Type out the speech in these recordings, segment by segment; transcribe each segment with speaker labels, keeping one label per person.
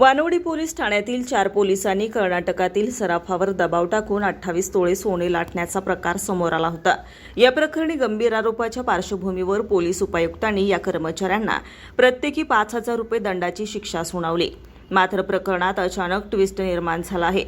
Speaker 1: Wanwadi police ठाण्यातील चार पोलिसांनी कर्नाटकातील सराफावर दबाव टाकून अठ्ठावीस तोळे सोने लाटण्याचा प्रकार समोर आला होता. या प्रकरणी गंभीर आरोपाच्या पार्श्वभूमीवर पोलीस उपायुक्तांनी या कर्मचाऱ्यांना प्रत्येकी पाच हजार रुपये दंडाची शिक्षा सुनावली. मात्र प्रकरणात अचानक ट्विस्ट निर्माण झाला आहे.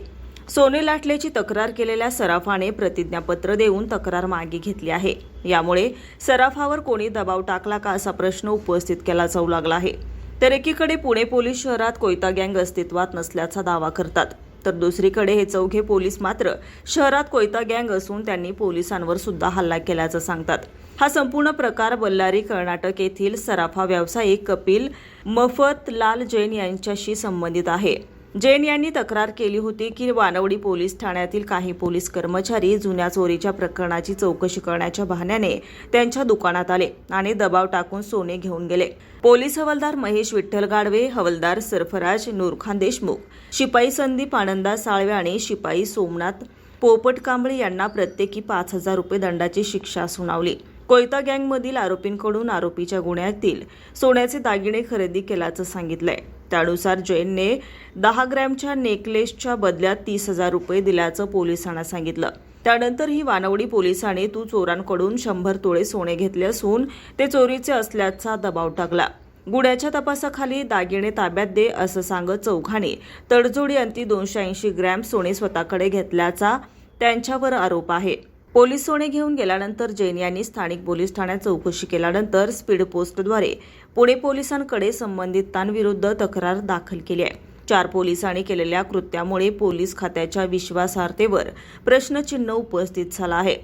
Speaker 1: सोने लाटल्याची तक्रार केलेल्या सराफाने प्रतिज्ञापत्र देऊन तक्रार मागे घेतली आहे. यामुळे सराफावर कोणी दबाव टाकला का असा प्रश्न उपस्थित केला जाऊ लागला आहे. तर एकीकडे पुणे पोलीस शहरात कोयता गँग अस्तित्वात नसल्याचा दावा करतात. तर दुसरीकडे हे चौघे पोलीस मात्र शहरात कोयता गँग असून त्यांनी पोलिसांवर सुद्धा हल्ला केल्याचं सांगतात. हा संपूर्ण प्रकार बल्लारी कर्नाटक येथील सराफा व्यावसायिक कपिल मफतलाल जैन यांच्याशी संबंधित आहे. जैन यांनी तक्रार केली होती की वानवडी पोलीस ठाण्यातील काही पोलीस कर्मचारी जुन्या चोरीच्या प्रकरणाची चौकशी करण्याच्या बहाण्याने त्यांच्या दुकानात आले आणि दबाव टाकून सोने घेऊन गेले. पोलीस हवालदार महेश विठ्ठल गाडवे हवालदार सरफराज नूरखान देशमुख शिपाई संदीप आनंदा साळवे आणि शिपाई सोमनाथ पोपट कांबळे यांना प्रत्येकी पाच हजार रुपये दंडाची शिक्षा सुनावली. कोयता गँगमधील आरोपींकडून आरोपीच्या गुन्ह्यातील सोन्याचे दागिने खरेदी केल्याचं सांगितलंय. त्यानुसार जैनने दहा ग्रॅमच्या नेकलेसच्या बदल्यात तीस हजार रुपये दिल्याचं पोलिसांना सांगितलं. त्यानंतर ही वानवडी पोलिसांनी तू चोरांकडून शंभर तोळे सोने घेतले असून ते चोरीचे असल्याचा दबाव टाकला. गुन्ह्याच्या तपासाखाली दागिने ताब्यात दे असं सांगत चौघाने तडजोडी अंती दोनशे ऐंशी ग्रॅम सोने स्वतःकडे घेतल्याचा त्यांच्यावर आरोप आहे. पोलीस सोने घेऊन गेल्यानंतर जैन यांनी स्थानिक पोलीस ठाण्यात चौकशी केल्यानंतर स्पीड पोस्टद्वारे पुणे पोलिसांकडे संबंधितांविरुद्ध तक्रार दाखल केली आहे. चार पोलिसांनी केलेल्या कृत्यामुळे पोलीस खात्याच्या विश्वासार्हतेवर प्रश्नचिन्ह उपस्थित झालं आहे.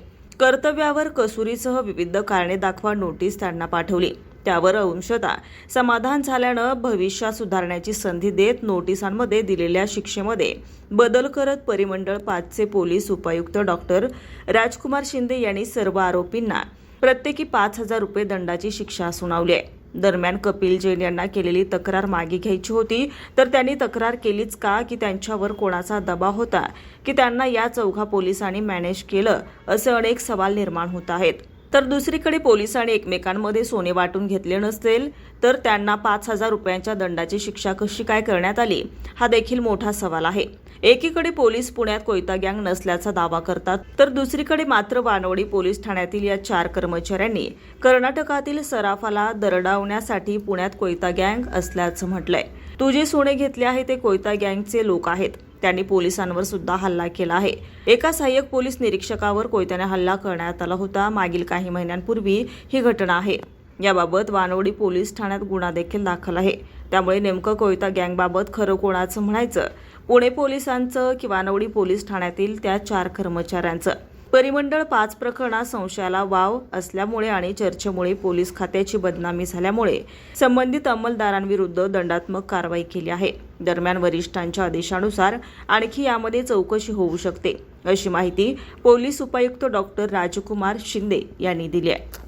Speaker 1: कर्तव्यावर कसुरीसह विविध कारणे दाखवा नोटीस त्यांना पाठवली. त्यावर अंशतः समाधान झाल्यानं भविष्यात सुधारण्याची संधी देत नोटिसांमध्ये दिलेल्या शिक्षेमध्ये बदल करत परिमंडळ पाचचे पोलीस उपायुक्त डॉक्टर राजकुमार शिंदे यांनी सर्व आरोपींना प्रत्येकी पाच हजार रुपये दंडाची शिक्षा सुनावली आहे. दरम्यान कपिल जैन यांना केलेली तक्रार मागे घ्यायची होती तर त्यांनी तक्रार केलीच का की त्यांच्यावर कोणाचा दबाव होता की त्यांना या चौघा पोलिसांनी मॅनेज केलं असे अनेक सवाल निर्माण होत आहेत. तर दुसरीकडे पोलिसांनी एकमेकांमध्ये सोने वाटून घेतले नसेल तर त्यांना पाच हजार रुपयांच्या दंडाची शिक्षा कशी काय करण्यात आली हा देखील मोठा सवाल आहे. एकीकडे पोलीस पुण्यात कोयता गँग नसल्याचा दावा करतात तर दुसरीकडे मात्र वानवडी पोलीस ठाण्यातील या चार कर्मचाऱ्यांनी कर्नाटकातील सराफाला दरडावण्यासाठी पुण्यात कोयता गँग असल्याचं म्हटलंय. तू जे सोने घेतले आहे ते कोयता गँगचे लोक आहेत. त्यांनी पोलिसांवर सुद्धा हल्ला केला आहे. एका सहाय्यक पोलीस निरीक्षकावर कोयत्याने हल्ला करण्यात आला होता. मागील काही महिन्यांपूर्वी ही घटना आहे. याबाबत वानवडी पोलीस ठाण्यात गुन्हा देखील दाखल आहे. त्यामुळे नेमकं कोयता गँगबाबत खरं कोणाचं म्हणायचं? पुणे पोलिसांचं की वानवडी पोलीस ठाण्यातील त्या चार कर्मचाऱ्यांचं? परिमंडळ पाच प्रकरणात संशयाला वाव असल्यामुळे आणि चर्चेमुळे पोलीस खात्याची बदनामी झाल्यामुळे संबंधित अंमलदारांविरुद्ध दंडात्मक कारवाई केली आहे. दरम्यान वरिष्ठांच्या आदेशानुसार आणखी यामध्ये चौकशी होऊ शकते अशी माहिती पोलीस उपायुक्त डॉक्टर राजकुमार शिंदे यांनी दिली आहे.